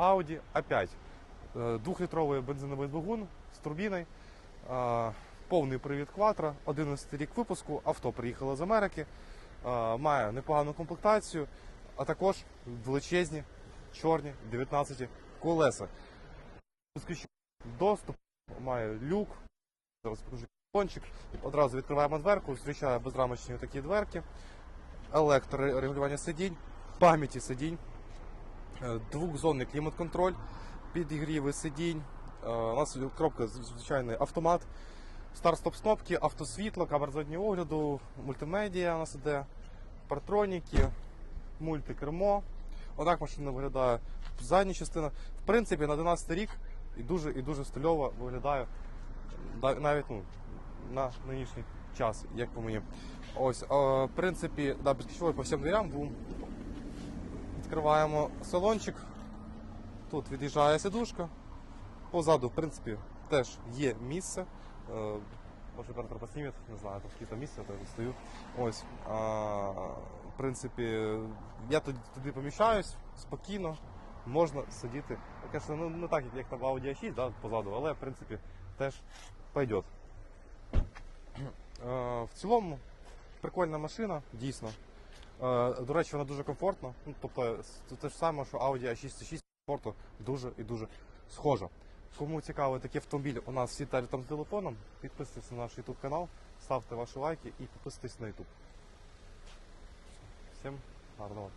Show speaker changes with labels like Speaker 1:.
Speaker 1: Audi A5. Е, Двохлітровий бензиновий двигун з турбіною, повний привід Quattro, 11 рік випуску, авто приїхало з Америки, е, має непогану комплектацію, а також величезні чорні 19 колеса. Доступ, має люк, зараз покажу кончик. Одразу відкриваємо дверку, зустрічає безрамочні такі дверки, електрорегулювання сидінь, пам'яті сидінь, двохзонний клімат-контроль, підігріви сидінь. Е, У нас коробка звичайний автомат, старт-стоп кнопки, автосвітло, камера заднього огляду, мультимедіа у нас іде, партроніки, мультикермо. Отак машина виглядає задня частина. В принципі, на 11 рік і дуже і дуже стильово виглядає навіть ну, на нинішній час, як по мені. Ось, е, в принципі, да, безключовий по всім дверям. Відкриваємо салончик. Тут від'їжджає сидушка. Позаду, в принципі, теж є місце. Е, Може, оператор поснімет, не знаю, там скільки місця, то я стою. Ось. А, в принципі, я туди, туди поміщаюсь спокійно, можна сидіти. Звісно, ну, не так, як там Audi A6 да, позаду, але в принципі теж пойдет. Е, В цілому прикольна машина, дійсно. Е, До речі, вона дуже комфортна. Ну, тобто, це те ж саме, що Audi A6 комфорту дуже і дуже схожа. Кому цікавий такий автомобіль, у нас всі тарі там з телефоном. Підписуйтесь на наш YouTube канал, ставте ваші лайки і підписуйтесь на YouTube. Всім гарного.